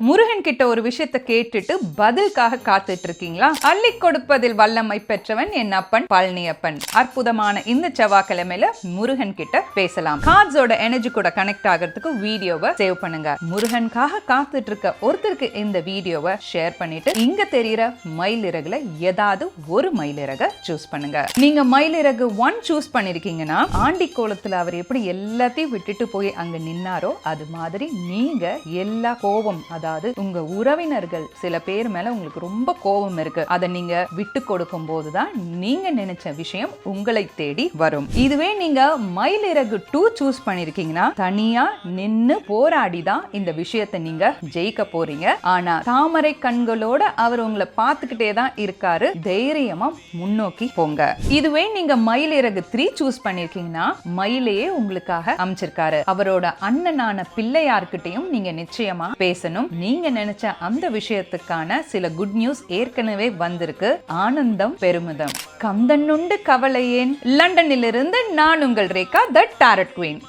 முருகன் கிட்ட ஒரு விஷயத்த கேட்டுட்டு பதிலுக்காக காத்துட்டு இருக்கீங்களா அள்ளி கொடுப்பதில் வல்லமை பெற்றவன் என் அப்பன் பழனியப்பன். அற்புதமான இந்த செவ்வாய்க்கிழமையில முருகன் கிட்ட பேசலாம். கார்ட்ஸோட எனர்ஜி கூட கனெக்ட் ஆகிறதுக்கு வீடியோவை சேவ் பண்ணுங்க. முருகனுக்காக காத்துட்டு இருக்க ஒருத்தருக்கு இந்த வீடியோவை ஷேர் பண்ணிட்டு இங்க தெரியற மயிலிறகுல ஏதாவது ஒரு மயிலிறக சூஸ் பண்ணுங்க. நீங்க மயிலிறகு ஒன் சூஸ் பண்ணிருக்கீங்கன்னா ஆண்டி கோலத்துல அவர் எப்படி எல்லாத்தையும் விட்டுட்டு போய் அங்க நின்னாரோ அது மாதிரி நீங்க எல்லா கோபம் அதாவது உங்க உறவினர்கள் சில பேர் மேல உங்களுக்கு ரொம்ப கோபம் இருக்கு. அதை நீங்க விட்டு கொடுக்கும் போதுதான் நீங்க நினைச்ச விஷயம் உங்களை தேடி வரும். இதுவே நீங்க மயிலிறகு டூ சூஸ் பண்ணிருக்கீங்கன்னா தனியா நின்னு போராடி தான் இந்த விஷயத்தை நீங்க ஜெயிக்க போறீங்க. ஆனா தாமரை கண்களோட அவர் உங்களை பார்த்துக்கிட்டே தான் இருக்காரு. தைரியமா முன்னோக்கி போங்க. இதுவே நீங்க மயிலிறகு த்ரீ சூஸ் பண்ணிருக்கீங்கன்னா மயிலையே உங்களுக்காக அமைச்சிருக்காரு. அவரோட அண்ணனான பிள்ளையார்கிட்டையும் நீங்க நிச்சயமா பேசணும். நீங்க நினைச்ச அந்த விஷயத்துக்கான சில குட் நியூஸ் ஏற்கனவே வந்திருக்கு. ஆனந்தம் பெருமிதம். கந்தனுண்டு கவலையேன். லண்டனிலிருந்து நான் உங்கள் ரேகா த டாரட் குவீன்